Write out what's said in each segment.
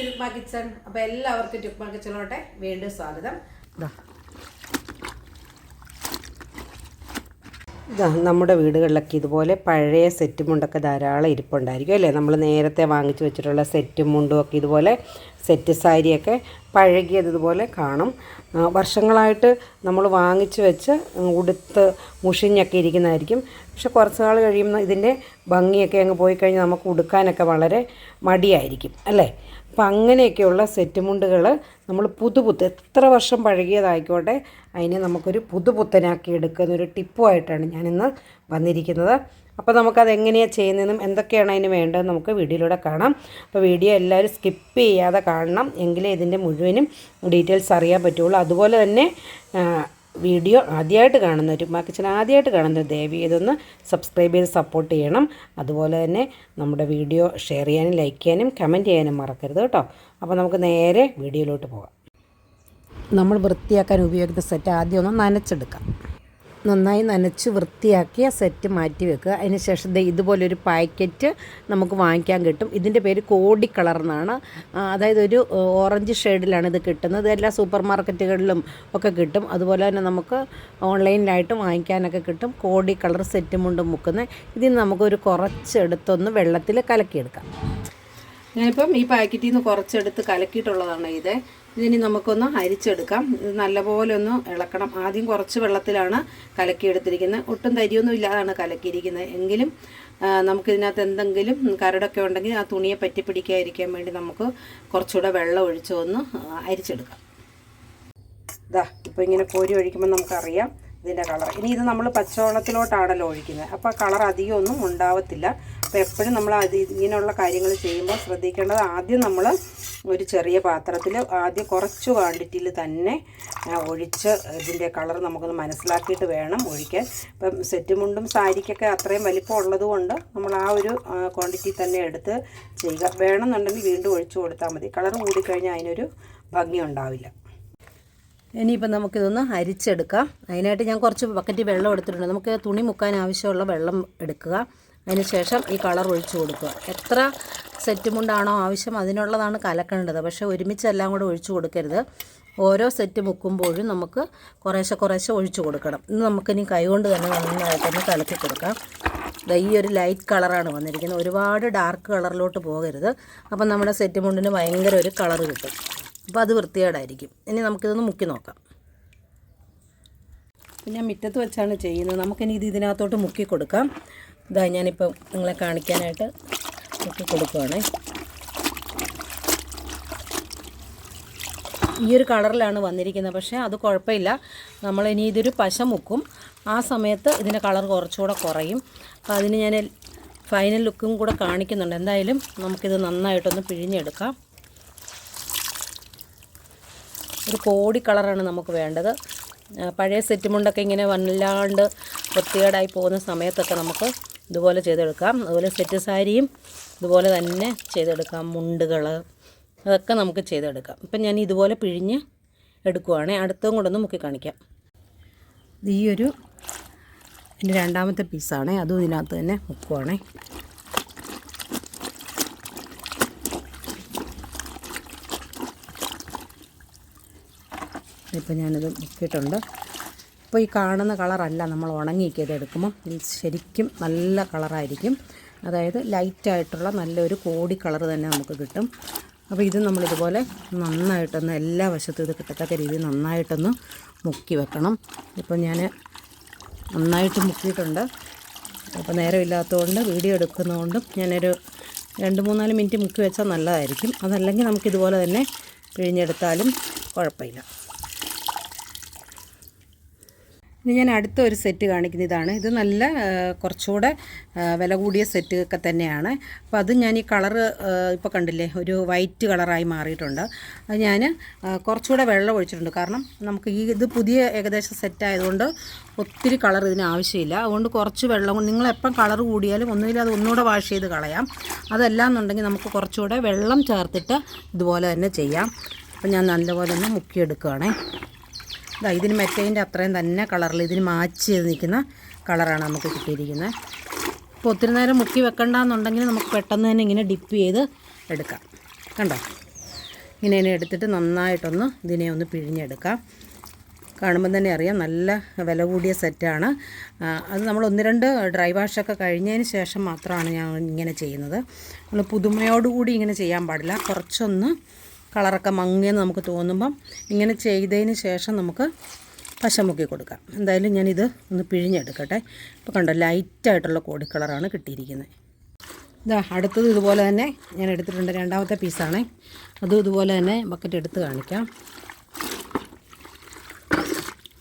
To Rukma kitchen അപ്പോൾ എല്ലാവർക്കും രുക്മ കിച്ചണിലോട്ടെ വീണ്ടും സ്വാഗതം. ഇതാ നമ്മുടെ വീടുകളിലൊക്കെ ഇതുപോലെ പഴയ സെറ്റ് മുണ്ടൊക്കെ ധാരാളം ഇരിപ്പുണ്ടായിരിക്കും അല്ലേ? നമ്മൾ നേരത്തെ വാങ്ങിച്ചു വെച്ചിട്ടുള്ള സെറ്റ് മുണ്ടും ഒക്കെ ഇതുപോലെ സെറ്റ് സാരിയൊക്കെ പഴകിയത് ഇതുപോലെ കാണും. വർഷങ്ങളായിട്ട് നമ്മൾ വാങ്ങിച്ചു വെച്ച് ഉടുത്ത് മുഷിഞ്ഞൊക്കെ ഇരിക്കുന്നതായിരിക്കും. പക്ഷെ കുറച്ച് നാൾ കഴിയുമ്പോൾ ഇതിന്റെ ഭംഗിയൊക്കെ അങ്ങ് പോയി കഴിഞ്ഞാൽ നമുക്ക് ഉടുക്കാനൊക്കെ വളരെ മടിയായിരിക്കും അല്ലേ? അപ്പം അങ്ങനെയൊക്കെയുള്ള സെറ്റ് മുണ്ടുകൾ നമ്മൾ പുതുപുത്ത് എത്ര വർഷം പഴകിയതായിക്കോട്ടെ അതിനെ നമുക്കൊരു പുതുപുത്തനാക്കി എടുക്കുന്ന ഒരു ടിപ്പുമായിട്ടാണ് ഞാനിന്ന് വന്നിരിക്കുന്നത്. അപ്പോൾ നമുക്കത് എങ്ങനെയാണ് ചെയ്യുന്നതെന്നും എന്തൊക്കെയാണ് അതിന് വേണ്ടതെന്ന് നമുക്ക് വീഡിയോയിലൂടെ കാണാം. അപ്പോൾ വീഡിയോ എല്ലാവരും സ്കിപ്പ് ചെയ്യാതെ കാണണം എങ്കിലേ ഇതിന്റെ മുഴുവനും ഡീറ്റെയിൽസ് അറിയാൻ പറ്റുള്ളൂ. അതുപോലെ തന്നെ വീഡിയോ ആദ്യമായിട്ട് കാണുന്നവർ മാക്കിച്ചൻ ആദ്യമായിട്ട് കാണുന്ന ദേവി ഇതൊന്ന് സബ്സ്ക്രൈബ് ചെയ്ത് സപ്പോർട്ട് ചെയ്യണം. അതുപോലെ തന്നെ നമ്മുടെ വീഡിയോ ഷെയർ ചെയ്യാനും ലൈക്ക് ചെയ്യാനും കമന്റ് ചെയ്യാനും മറക്കരുത് കേട്ടോ. അപ്പോൾ നമുക്ക് നേരെ വീഡിയോയിലോട്ട് പോകാം. നമ്മൾ വൃത്തിയാക്കാൻ ഉപയോഗിക്കുന്ന സെറ്റ് ആദ്യം ഒന്ന് നനച്ചെടുക്കാം. നന്നായി നനച്ച് വൃത്തിയാക്കി ആ സെറ്റ് മാറ്റി വെക്കുക. അതിന് ശേഷം ഇതുപോലൊരു പാക്കറ്റ് നമുക്ക് വാങ്ങിക്കാൻ കിട്ടും. ഇതിന്റെ പേര് കോടി കളർ എന്നാണ്. അതായത് ഒരു ഓറഞ്ച് ഷെയ്ഡിലാണ് ഇത് കിട്ടുന്നത്. എല്ലാ സൂപ്പർ മാർക്കറ്റുകളിലും ഒക്കെ കിട്ടും. അതുപോലെ തന്നെ നമുക്ക് ഓൺലൈനിലായിട്ട് വാങ്ങിക്കാനൊക്കെ കിട്ടും. കോടി കളർ സെറ്റ് മുണ്ട് മുക്കുന്നത് ഇതിന് നമുക്കൊരു കുറച്ചെടുത്തൊന്ന് വെള്ളത്തിൽ കലക്കിയെടുക്കാം. ഞാനിപ്പം ഈ പാക്കറ്റിൽ നിന്ന് കുറച്ചെടുത്ത് കലക്കിയിട്ടുള്ളതാണ് ഇത്. ഇതിനി നമുക്കൊന്ന് അരിച്ചെടുക്കാം. ഇത് നല്ലപോലെ ഒന്ന് ഇളക്കണം. ആദ്യം കുറച്ച് വെള്ളത്തിലാണ് കലക്കിയെടുത്തിരിക്കുന്നത്. ഒട്ടും തരിയൊന്നും ഇല്ലാതാണ് കലക്കിയിരിക്കുന്നത്. എങ്കിലും നമുക്കിതിനകത്ത് എന്തെങ്കിലും കരടൊക്കെ ഉണ്ടെങ്കിൽ ആ തുണിയെ പറ്റി പിടിക്കാതിരിക്കാൻ വേണ്ടി നമുക്ക് കുറച്ചുകൂടെ വെള്ളം ഒഴിച്ച് ഒന്ന് അരിച്ചെടുക്കാം. ഇതാ ഇപ്പോൾ ഇങ്ങനെ കോരി ഒഴിക്കുമ്പോൾ നമുക്കറിയാം ഇതിന്റെ കളർ. ഇനി ഇത് നമ്മൾ പച്ചവെള്ളത്തിലോട്ടാണല്ലോ ഒഴിക്കുന്നത്. അപ്പോൾ കളർ അധികമൊന്നും ഉണ്ടാവത്തില്ല. അപ്പോൾ എപ്പോഴും നമ്മൾ അത് ഇങ്ങനെയുള്ള കാര്യങ്ങൾ ചെയ്യുമ്പോൾ ശ്രദ്ധിക്കേണ്ടത് ആദ്യം നമ്മൾ ഒരു ചെറിയ പാത്രത്തിൽ ആദ്യം കുറച്ച് ക്വാണ്ടിറ്റിയിൽ തന്നെ ഒഴിച്ച് ഇതിന്റെ കളർ നമുക്കൊന്ന് മനസ്സിലാക്കിയിട്ട് വേണം ഒഴിക്കാൻ. ഇപ്പം സെറ്റ് മുണ്ടും സാരിക്കൊക്കെ അത്രയും വലിപ്പം ഉള്ളതുകൊണ്ട് നമ്മൾ ആ ഒരു ക്വാണ്ടിറ്റി തന്നെ എടുത്ത് ചെയ്യുക. വേണമെന്നുണ്ടെങ്കിൽ വീണ്ടും ഒഴിച്ചു കൊടുത്താൽ മതി. കളർ കൂടിക്കഴിഞ്ഞാൽ അതിനൊരു ഭംഗി ഉണ്ടാവില്ല. ഇനിയിപ്പോൾ നമുക്കിതൊന്ന് അരിച്ചെടുക്കാം. അതിനായിട്ട് ഞാൻ കുറച്ച് ബക്കറ്റ് വെള്ളം എടുത്തിട്ടുണ്ട്. നമുക്ക് തുണി മുക്കാൻ ആവശ്യമുള്ള വെള്ളം എടുക്കുക. അതിന് ശേഷം ഈ കളർ ഒഴിച്ചു കൊടുക്കുക. എത്ര സെറ്റ് മുണ്ടാണോ ആവശ്യം അതിനുള്ളതാണ് കലക്കേണ്ടത്. പക്ഷേ ഒരുമിച്ച് എല്ലാം കൂടെ ഒഴിച്ചു കൊടുക്കരുത്. ഓരോ സെറ്റ് മുക്കുമ്പോഴും നമുക്ക് കുറേശ്ശെ കുറേശ്ശെ ഒഴിച്ചു കൊടുക്കണം. ഇന്ന് നമുക്കിനി കൈകൊണ്ട് തന്നെ നന്നായിട്ട് തന്നെ കലക്കി കൊടുക്കാം. ഈ ഒരു ലൈറ്റ് കളറാണ് വന്നിരിക്കുന്നത്. ഒരുപാട് ഡാർക്ക് കളറിലോട്ട് പോകരുത്. അപ്പം നമ്മുടെ സെറ്റ് മുണ്ടിന് ഭയങ്കര ഒരു കളർ കിട്ടും. അപ്പോൾ അത് വൃത്തികേടായിരിക്കും. ഇനി നമുക്കിതൊന്ന് മുക്കി നോക്കാം. പിന്നെ മുറ്റത്ത് വെച്ചാണ് ചെയ്യുന്നത്. നമുക്കിനി ഇത് ഇതിനകത്തോട്ട് മുക്കി കൊടുക്കാം. ഇതാ ഞാനിപ്പം നിങ്ങളെ കാണിക്കാനായിട്ട് ഒക്കെ കൊടുക്കുവാണേ. ഈ ഒരു കളറിലാണ് വന്നിരിക്കുന്നത്. പക്ഷേ അത് കുഴപ്പമില്ല. നമ്മൾ ഇനി ഇതൊരു പശ മുക്കും. ആ സമയത്ത് ഇതിന്റെ കളർ കുറച്ചുകൂടെ കുറയും. അപ്പോൾ അതിന് ഞാൻ ഫൈനൽ ലുക്കും കൂടെ കാണിക്കുന്നുണ്ട്. എന്തായാലും നമുക്കിത് നന്നായിട്ടൊന്ന് പിഴിഞ്ഞെടുക്കാം. ഒരു കോടി കളറാണ് നമുക്ക് വേണ്ടത്. പഴയ സെറ്റ് മുണ്ടൊക്കെ ഇങ്ങനെ വല്ലാണ്ട് വൃത്തികേടായി പോകുന്ന സമയത്തൊക്കെ നമുക്ക് ഇതുപോലെ ചെയ്തെടുക്കാം. അതുപോലെ സെറ്റ് സാരിയും ഇതുപോലെ തന്നെ ചെയ്തെടുക്കാം. മുണ്ടുകൾ അതൊക്കെ നമുക്ക് ചെയ്തെടുക്കാം. ഇപ്പം ഞാൻ ഇതുപോലെ പിഴിഞ്ഞ് എടുക്കുവാണേ. അടുത്തതും കൂടെ ഒന്ന് മുക്കി കാണിക്കാം. ഈ ഒരു എന്റെ രണ്ടാമത്തെ പീസാണേ. അതും ഇതിനകത്ത് തന്നെ മുക്കുവാണേ. ഇപ്പം ഞാനിത് മുക്കിയിട്ടുണ്ട്. ഇപ്പോൾ ഈ കാണുന്ന കളറല്ല നമ്മൾ ഉണങ്ങിയിക്കത് എടുക്കുമ്പോൾ ഇത് ശരിക്കും നല്ല കളറായിരിക്കും. അതായത് ലൈറ്റായിട്ടുള്ള നല്ലൊരു കോടി കളർ തന്നെ നമുക്ക് കിട്ടും. അപ്പോൾ ഇത് നമ്മളിതുപോലെ നന്നായിട്ടൊന്ന് എല്ലാ വശത്തും ഇത് കിട്ടത്തക്ക രീതിയിൽ നന്നായിട്ടൊന്ന് മുക്കി വെക്കണം. ഇപ്പോൾ ഞാൻ നന്നായിട്ട് മുക്കിയിട്ടുണ്ട്. അപ്പോൾ നേരമില്ലാത്തതുകൊണ്ട് വീഡിയോ എടുക്കുന്നതുകൊണ്ടും ഞാനൊരു രണ്ട് മൂന്നാൽ മിനിറ്റ് മുക്കി വെച്ചാൽ നല്ലതായിരിക്കും. അതല്ലെങ്കിൽ നമുക്കിതുപോലെ തന്നെ പിഴിഞ്ഞെടുത്താലും കുഴപ്പമില്ല. ഇനി ഞാൻ അടുത്ത ഒരു സെറ്റ് കാണിക്കുന്ന ഇതാണ്. ഇത് നല്ല കുറച്ചുകൂടെ വില കൂടിയ സെറ്റ് ഒക്കെ തന്നെയാണ്. അപ്പോൾ അത് ഞാൻ ഈ കളറ് ഇപ്പോൾ കണ്ടില്ലേ ഒരു വൈറ്റ് കളറായി മാറിയിട്ടുണ്ട്. അത് ഞാൻ കുറച്ചുകൂടെ വെള്ളം ഒഴിച്ചിട്ടുണ്ട്. കാരണം നമുക്ക് ഈ ഇത് പുതിയ ഏകദേശം സെറ്റ് ആയതുകൊണ്ട് ഒത്തിരി കളർ ഇതിന് ആവശ്യമില്ല. അതുകൊണ്ട് കുറച്ച് വെള്ളം നിങ്ങൾ എപ്പം കളർ കൂടിയാലും ഒന്നുമില്ല അത് ഒന്നുകൂടെ വാഷ് ചെയ്ത് കളയാം. അതല്ല എന്നുണ്ടെങ്കിൽ നമുക്ക് കുറച്ചുകൂടെ വെള്ളം ചേർത്തിട്ട് ഇതുപോലെ തന്നെ ചെയ്യാം. അപ്പം ഞാൻ നല്ലപോലെ ഒന്ന് മുക്കിയെടുക്കുകയാണേ ഇതാ ഇതിന് മെറ്റേന്റെ അത്രയും തന്നെ കളറിൽ ഇതിന് മാച്ച് ചെയ്ത് നിൽക്കുന്ന കളറാണ് നമുക്ക് കിട്ടിയിരിക്കുന്നത്. അപ്പോൾ ഒത്തിരി നേരം മുക്കി വെക്കണ്ടെന്നുണ്ടെങ്കിൽ നമുക്ക് പെട്ടെന്ന് തന്നെ ഇങ്ങനെ ഡിപ്പ് ചെയ്ത് എടുക്കാം. കണ്ടോ? ഇങ്ങനെ തന്നെ എടുത്തിട്ട് നന്നായിട്ടൊന്ന് ഇതിനെ ഒന്ന് പിഴിഞ്ഞെടുക്കാം. കാണുമ്പം തന്നെ അറിയാം നല്ല വില കൂടിയ സെറ്റാണ് അത് നമ്മൾ ഒന്ന് രണ്ട് ഡ്രൈ വാഷൊക്കെ കഴിഞ്ഞതിന് ശേഷം മാത്രമാണ് ഞാൻ ഇങ്ങനെ ചെയ്യുന്നത്. നമ്മൾ പുതുമയോടുകൂടി ഇങ്ങനെ ചെയ്യാൻ പാടില്ല. കുറച്ചൊന്ന് കളറൊക്കെ മങ്ങിയെന്ന് നമുക്ക് തോന്നുമ്പം ഇങ്ങനെ ചെയ്തതിന് ശേഷം നമുക്ക് പശ മുക്കി കൊടുക്കാം. എന്തായാലും ഞാനിത് ഒന്ന് പിഴിഞ്ഞെടുക്കട്ടെ. ഇപ്പോൾ കണ്ടോ ലൈറ്റായിട്ടുള്ള കോടി കളറാണ് കിട്ടിയിരിക്കുന്നത്. ഇതാ അടുത്തത് ഇതുപോലെ തന്നെ ഞാൻ എടുത്തിട്ടുണ്ട്. രണ്ടാമത്തെ പീസാണേ. അതും ഇതുപോലെ തന്നെ ബക്കറ്റ് എടുത്ത് കാണിക്കാം.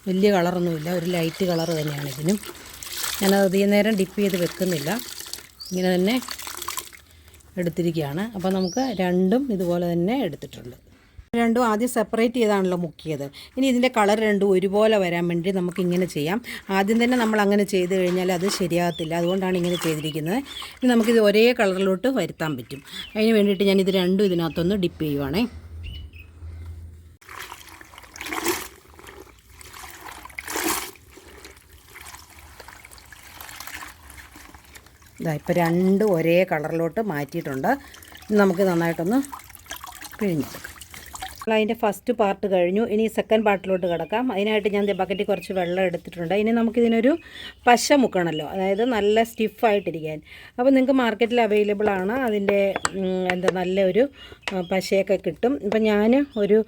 വലിയ കളറൊന്നുമില്ല. ഒരു ലൈറ്റ് കളർ തന്നെയാണ് ഇതിനും. ഞാനത് അധികം നേരം ഡിപ്പ് ചെയ്ത് വെക്കുന്നില്ല. ഇങ്ങനെ തന്നെ എടുത്തിരിക്കുകയാണ്. അപ്പോൾ നമുക്ക് രണ്ടും ഇതുപോലെ തന്നെ എടുത്തിട്ടുണ്ട്. രണ്ടും ആദ്യം സെപ്പറേറ്റ് ചെയ്താണല്ലോ മുക്കിയത്. ഇനി ഇതിന്റെ കളർ രണ്ടും ഒരുപോലെ വരാൻ വേണ്ടി നമുക്ക് ഇങ്ങനെ ചെയ്യാം. ആദ്യം തന്നെ നമ്മൾ അങ്ങനെ ചെയ്ത് കഴിഞ്ഞാൽ അത് ശരിയാകത്തില്ല. അതുകൊണ്ടാണ് ഇങ്ങനെ ചെയ്തിരിക്കുന്നത്. ഇനി നമുക്കിത് ഒരേ കളറിലോട്ട് വരുത്താൻ പറ്റും. അതിന് വേണ്ടിയിട്ട് ഞാനിത് രണ്ടും ഇതിനകത്തൊന്ന് ഡിപ്പ് ചെയ്യുവാണേ. ഇതാ ഇപ്പോൾ രണ്ടും ഒരേ കളറിലോട്ട് മാറ്റിയിട്ടുണ്ട്. നമുക്ക് നന്നായിട്ടൊന്ന് പിഴിഞ്ഞെടുക്കാം അതിന്റെ ഫസ്റ്റ് പാർട്ട് കഴിഞ്ഞു. ഇനി സെക്കൻഡ് പാർട്ടിലോട്ട് കിടക്കാം. അതിനായിട്ട് ഞാൻ ബക്കറ്റിൽ കുറച്ച് വെള്ളം എടുത്തിട്ടുണ്ട്. ഇനി നമുക്കിതിനൊരു പശ മുക്കണമല്ലോ അതായത് നല്ല സ്റ്റിഫായിട്ടിരിക്കാൻ അപ്പോൾ നിങ്ങൾക്ക് മാർക്കറ്റിൽ അവൈലബിൾ ആണ്. അതിന്റെ എന്താ നല്ലൊരു പശയൊക്കെ കിട്ടും. ഇപ്പം ഞാൻ ഒരു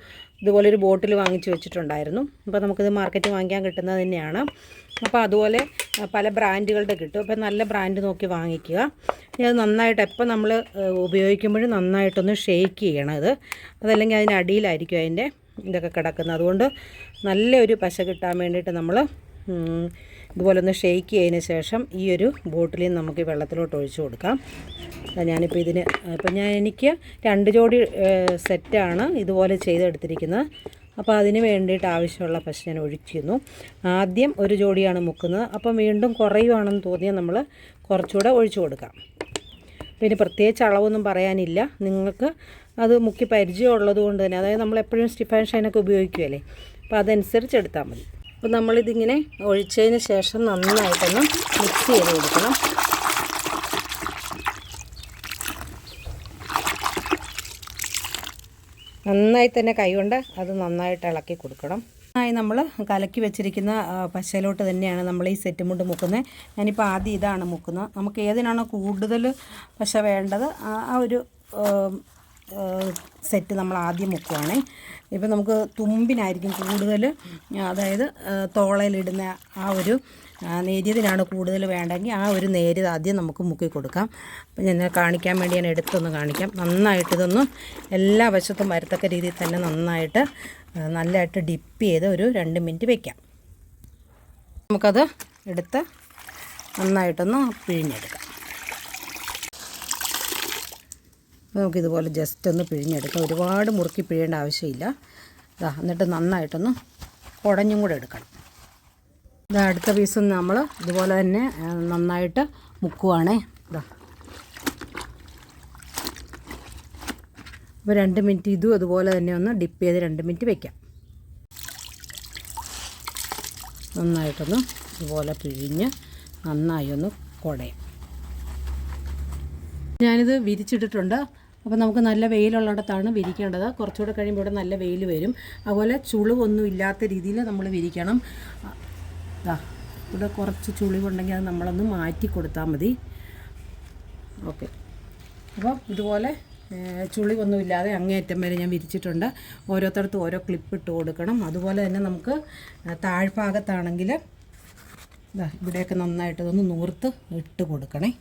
ഇതുപോലൊരു ബോട്ടിൽ വാങ്ങിച്ചു വെച്ചിട്ടുണ്ടായിരുന്നു. അപ്പോൾ നമുക്കിത് മാർക്കറ്റിൽ വാങ്ങിക്കാൻ കിട്ടുന്നത് തന്നെയാണ്. അപ്പോൾ അതുപോലെ പല ബ്രാൻഡുകളുടെ കിട്ടും. അപ്പോൾ നല്ല ബ്രാൻഡ് നോക്കി വാങ്ങിക്കുക. ഇനി അത് നന്നായിട്ട് എപ്പോൾ നമ്മൾ ഉപയോഗിക്കുമ്പോഴും നന്നായിട്ടൊന്ന് ഷെയ്ക്ക് ചെയ്യണം ഇത് അതല്ലെങ്കിൽ അതിന്റെ അടിയിലായിരിക്കും അതിന്റെ ഇതൊക്കെ കിടക്കുന്നത്. അതുകൊണ്ട് നല്ലൊരു പശ കിട്ടാൻ വേണ്ടിയിട്ട് നമ്മൾ ഇതുപോലെ ഒന്ന് ഷെയ്ക്ക് ചെയ്തതിന് ശേഷം ഈ ഒരു ബോട്ടിലിൽ നമുക്ക് വെള്ളത്തിലോട്ട് ഒഴിച്ചു കൊടുക്കാം. ഞാനിപ്പോൾ ഇതിന് ഇപ്പം ഞാൻ എനിക്ക് രണ്ട് ജോഡി സെറ്റാണ് ഇതുപോലെ ചെയ്തെടുത്തിരിക്കുന്നത്. അപ്പോൾ അതിന് വേണ്ടിയിട്ട് ആവശ്യമുള്ള പശ ഞാൻ ഒഴിക്കുന്നു ആദ്യം ഒരു ജോഡിയാണ് മുക്കുന്നത്. അപ്പം വീണ്ടും കുറയുവാണെന്ന് തോന്നിയാൽ നമ്മൾ കുറച്ചുകൂടെ ഒഴിച്ചു കൊടുക്കാം. പിന്നെ പ്രത്യേകിച്ച് അളവൊന്നും പറയാനില്ല. നിങ്ങൾക്ക് അത് മുക്കി പരിചയമുള്ളത് കൊണ്ട് തന്നെ അതായത് നമ്മൾ എപ്പോഴും സ്റ്റിഫ് ആൻഡ് ഷൈനൊക്കെ ഉപയോഗിക്കുമല്ലേ അപ്പോൾ അതനുസരിച്ച് എടുത്താൽ മതി. അപ്പോൾ നമ്മളിതിങ്ങനെ ഒഴിച്ചതിന് ശേഷം നന്നായിട്ടൊന്ന് മിക്സ് ചെയ്ത് കൊടുക്കണം. നന്നായി തന്നെ കൈകൊണ്ട് അത് നന്നായിട്ട് ഇളക്കി കൊടുക്കണം. നന്നായി നമ്മൾ കലക്കി വെച്ചിരിക്കുന്ന പശയിലോട്ട് തന്നെയാണ് നമ്മൾ ഈ സെറ്റ് മുണ്ട് മുക്കുന്നത്. ഞാനിപ്പോൾ ആദ്യം ഇതാണ് മുക്കുന്നത്. നമുക്ക് ഏതിനാണോ കൂടുതൽ പശ വേണ്ടത് ആ ഒരു സെറ്റ് നമ്മൾ ആദ്യം മുക്കുവാണേ ഇപ്പം നമുക്ക് തുമ്പിനായിരിക്കും കൂടുതൽ അതായത് തോളയിലിടുന്ന ആ ഒരു നേര്യതിനാണ് കൂടുതൽ വേണ്ടെങ്കിൽ ആ ഒരു നേരിയത് ആദ്യം നമുക്ക് മുക്കി കൊടുക്കാം. അപ്പം ഞാൻ കാണിക്കാൻ വേണ്ടി ഞാൻ എടുത്തൊന്ന് കാണിക്കാം. നന്നായിട്ട് ഇതൊന്ന് എല്ലാ വശത്തും വരത്തക്ക രീതിയിൽ തന്നെ നന്നായിട്ട് നല്ലതായിട്ട് ഡിപ്പ് ചെയ്ത് ഒരു രണ്ട് മിനിറ്റ് വയ്ക്കാം നമുക്കത് എടുത്ത് നന്നായിട്ടൊന്ന് പിഴിഞ്ഞെടുക്കാം. നമുക്കിതുപോലെ ജസ്റ്റ് ഒന്ന് പിഴിഞ്ഞെടുക്കാം. ഒരുപാട് മുറുക്കി പിഴിയേണ്ട ആവശ്യമില്ല. ഇതാ എന്നിട്ട് നന്നായിട്ടൊന്ന് കുടഞ്ഞും കൂടെ എടുക്കണം. ഇതാ അടുത്ത പീസ് നമ്മൾ ഇതുപോലെ തന്നെ നന്നായിട്ട് മുക്കുവാണേ. ഇതാ അപ്പോൾ രണ്ട് മിനിറ്റ് ഇതും അതുപോലെ തന്നെ ഒന്ന് ഡിപ്പ് ചെയ്ത് രണ്ട് മിനിറ്റ് വയ്ക്കാം നന്നായിട്ടൊന്ന് ഇതുപോലെ പിഴിഞ്ഞ് നന്നായി ഒന്ന് കുടയും. ഞാനിത് വിരിച്ചിട്ടിട്ടുണ്ട്. അപ്പോൾ നമുക്ക് നല്ല വെയിലുള്ളിടത്താണ് വിരിക്കേണ്ടത്. കുറച്ചുകൂടെ കഴിയുമ്പോൾ ഇവിടെ നല്ല വെയിൽ വരും. അതുപോലെ ചുളിവൊന്നും ഇല്ലാത്ത രീതിയിൽ നമ്മൾ വിരിക്കണം. ഇതാ ഇവിടെ കുറച്ച് ചുളിവുണ്ടെങ്കിൽ അത് നമ്മളൊന്ന് മാറ്റി കൊടുത്താൽ മതി. ഓക്കെ. അപ്പോൾ ഇതുപോലെ ചുളിവൊന്നുമില്ലാതെ അങ്ങേയറ്റം വരെ ഞാൻ വിരിച്ചിട്ടുണ്ട്. ഓരോരുത്തർക്കും ഓരോ ക്ലിപ്പ് ഇട്ട് കൊടുക്കണം. അതുപോലെ തന്നെ നമുക്ക് താഴ്ഭാഗത്താണെങ്കിൽ ഇവിടെയൊക്കെ നന്നായിട്ട് ഇതൊന്ന് നൂർത്ത് ഇട്ട് കൊടുക്കണേ.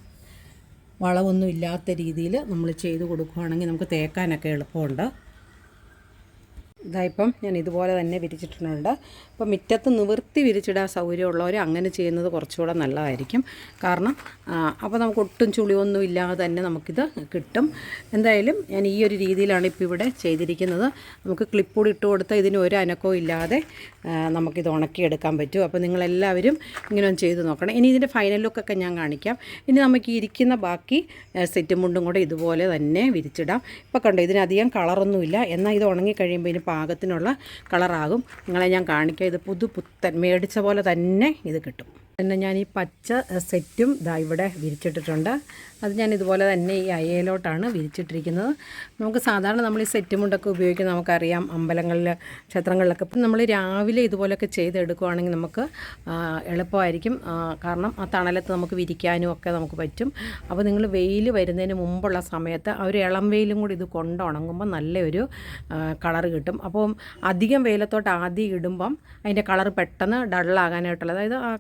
വളവൊന്നും ഇല്ലാത്ത രീതിയിൽ നമ്മൾ ചെയ്ത് കൊടുക്കുകയാണെങ്കിൽ നമുക്ക് തേക്കാനൊക്കെ എളുപ്പമുണ്ട്. ഇതായിപ്പം ഞാൻ ഇതുപോലെ തന്നെ വിരിച്ചിട്ടുണ്ട് അപ്പോൾ മുറ്റത്ത് നിവർത്തി വിരിച്ചിടാൻ സൗകര്യമുള്ളവർ അങ്ങനെ ചെയ്യുന്നത് കുറച്ചുകൂടെ നല്ലതായിരിക്കും. കാരണം അപ്പോൾ നമുക്ക് ഒട്ടും ചുളിയൊന്നും ഇല്ലാതെ തന്നെ നമുക്കിത് കിട്ടും. എന്തായാലും ഞാൻ ഈ ഒരു രീതിയിലാണ് ഇപ്പോൾ ഇവിടെ ചെയ്തിരിക്കുന്നത്. നമുക്ക് ക്ലിപ്പ് കൂടി ഇട്ട് കൊടുത്താൽ ഇതിന് ഒരു അനക്കവും ഇല്ലാതെ നമുക്കിത് ഉണക്കിയെടുക്കാൻ പറ്റും. അപ്പോൾ നിങ്ങളെല്ലാവരും ഇങ്ങനെ ഒന്ന് ചെയ്ത് നോക്കണം. ഇനി ഇതിന്റെ ഫൈനൽ ലുക്കൊക്കെ ഞാൻ കാണിക്കാം. ഇനി നമുക്ക് ഇരിക്കുന്ന ബാക്കി സെറ്റും മുണ്ടും കൂടെ ഇതുപോലെ തന്നെ വിരിച്ചിടാം. ഇപ്പോൾ കണ്ടോ ഇതിനധികം കളറൊന്നുമില്ല എന്നാൽ ഇത് ഉണങ്ങി കഴിയുമ്പോൾ പാകത്തിനുള്ള കളറാകും. നിങ്ങളെ ഞാൻ കാണിക്കാം. ഇത് പുതു പുത്തൻ മേടിച്ച പോലെ തന്നെ ഇത് കിട്ടും. പിന്നെ ഞാൻ ഈ പച്ച സെറ്റും ഇതാ ഇവിടെ വിരിച്ചിട്ടിട്ടുണ്ട്. അത് ഞാൻ ഇതുപോലെ തന്നെ ഈ അയയിലോട്ടാണ് വിരിച്ചിട്ടിരിക്കുന്നത്. നമുക്ക് സാധാരണ നമ്മൾ ഈ സെറ്റ് മുണ്ടൊക്കെ ഉപയോഗിക്കുന്നത് നമുക്കറിയാം അമ്പലങ്ങളിൽ ക്ഷേത്രങ്ങളിലൊക്കെ. ഇപ്പം നമ്മൾ രാവിലെ ഇതുപോലെയൊക്കെ ചെയ്തെടുക്കുകയാണെങ്കിൽ നമുക്ക് എളുപ്പമായിരിക്കും. കാരണം ആ തണലത്ത് നമുക്ക് വിരിക്കാനും ഒക്കെ നമുക്ക് പറ്റും. അപ്പോൾ നിങ്ങൾ വെയിൽ വരുന്നതിന് മുമ്പുള്ള സമയത്ത് ആ ഒരു ഇളം വെയിലും കൂടി ഇത് കൊണ്ടുണങ്ങുമ്പോൾ നല്ലൊരു കളർ കിട്ടും. അപ്പോൾ അധികം വെയിലത്തോട്ട് ആദ്യം ഇടുമ്പം അതിന്റെ കളർ പെട്ടെന്ന് ഡള്ളാകാനായിട്ടുള്ള അതായത് ആ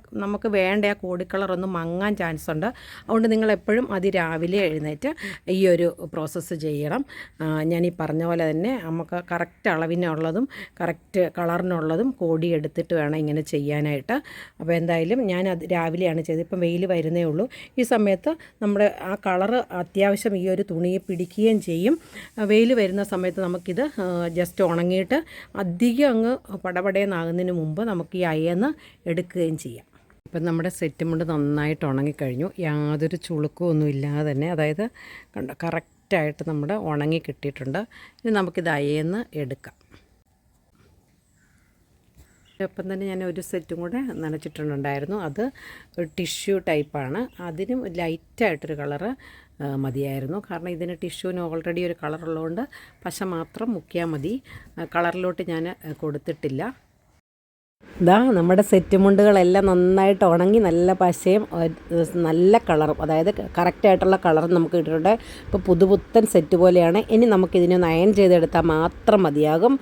വേണ്ട ആ കോടി കളറൊന്ന് മങ്ങാൻ ചാൻസ് ഉണ്ട്. അതുകൊണ്ട് നിങ്ങൾ എപ്പോഴും അതിരാവിലെ എഴുന്നേറ്റ് ഈ ഒരു പ്രോസസ്സ് ചെയ്യണം. ഞാൻ ഈ പറഞ്ഞ പോലെ തന്നെ നമുക്ക് കറക്റ്റ് അളവിനുള്ളതും കറക്റ്റ് കളറിനുള്ളതും കോടി എടുത്തിട്ട് വേണം ഇങ്ങനെ ചെയ്യാനായിട്ട്. അപ്പോൾ എന്തായാലും ഞാൻ അത് രാവിലെയാണ് ചെയ്തത്. ഇപ്പം വെയിൽ വരുന്നേ ഉള്ളൂ. ഈ സമയത്ത് നമ്മുടെ ആ കളറ് അത്യാവശ്യം ഈ ഒരു തുണിയെ പിടിക്കുകയും ചെയ്യും. വെയിൽ വരുന്ന സമയത്ത് നമുക്കിത് ജസ്റ്റ് ഉണങ്ങിയിട്ട് അധികം അങ്ങ് പടപടയെന്നാകുന്നതിന് മുമ്പ് നമുക്ക് ഈ അയന്ന് എടുക്കുകയും ചെയ്യാം. ഇപ്പം നമ്മുടെ സെറ്റ് മുണ്ട് നന്നായിട്ട് ഉണങ്ങിക്കഴിഞ്ഞു. യാതൊരു ചുളുക്കും ഒന്നും ഇല്ലാതെ തന്നെ അതായത് കണ്ട കറക്റ്റായിട്ട് നമ്മുടെ ഉണങ്ങി കിട്ടിയിട്ടുണ്ട്. ഇനി നമുക്കിത് അയ്യെന്ന് എടുക്കാം. ഒപ്പം തന്നെ ഞാൻ ഒരു സെറ്റും കൂടെ നനച്ചിട്ടുണ്ടായിരുന്നു. അത് ടിഷ്യൂ ടൈപ്പാണ്. അതിനും ലൈറ്റായിട്ടൊരു കളറ് മതിയായിരുന്നു. കാരണം ഇതിന് ടിഷ്യൂവിന് ഓൾറെഡി ഒരു കളറുള്ളതുകൊണ്ട് പശ മാത്രം മുക്കിയാൽ മതി. കളറിലോട്ട് ഞാൻ കൊടുത്തിട്ടില്ല. ഇതാ നമ്മുടെ സെറ്റ് മുണ്ടുകളെല്ലാം നന്നായിട്ട് ഉണങ്ങി നല്ല പശയും നല്ല കളറും അതായത് കറക്റ്റായിട്ടുള്ള കളറും നമുക്ക് കിട്ടിയിട്ടുണ്ട്. ഇപ്പോൾ പുതുപുത്തൻ സെറ്റ് പോലെയാണ്. ഇനി നമുക്കിതിനെ നയൻ ചെയ്തെടുത്താൽ മാത്രം മതിയാകും.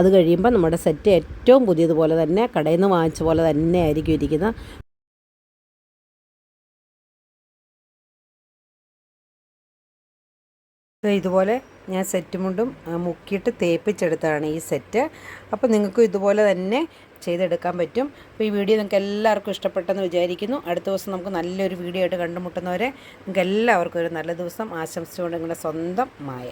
അത് കഴിയുമ്പോൾ നമ്മുടെ സെറ്റ് ഏറ്റവും പുതിയതുപോലെ തന്നെ കടയിൽ നിന്ന് വാങ്ങിച്ച പോലെ തന്നെ ആയിരിക്കും ഇരിക്കുന്നത്. ഇതുപോലെ ഞാൻ സെറ്റ് മുണ്ടും മുക്കിയിട്ട് തേപ്പിച്ചെടുത്തതാണ് ഈ സെറ്റ്. അപ്പോൾ നിങ്ങൾക്കും ഇതുപോലെ തന്നെ ചെയ്തെടുക്കാൻ പറ്റും. അപ്പോൾ ഈ വീഡിയോ നിങ്ങൾക്ക് എല്ലാവർക്കും ഇഷ്ടപ്പെട്ടെന്ന് വിചാരിക്കുന്നു. അടുത്ത ദിവസം നമുക്ക് നല്ലൊരു വീഡിയോ ആയിട്ട് കണ്ടുമുട്ടുന്നവരെ നിങ്ങൾക്ക് എല്ലാവർക്കും ഒരു നല്ല ദിവസം. ആശംസിച്ചുകൊണ്ട് നിങ്ങളുടെ സ്വന്തം മായ.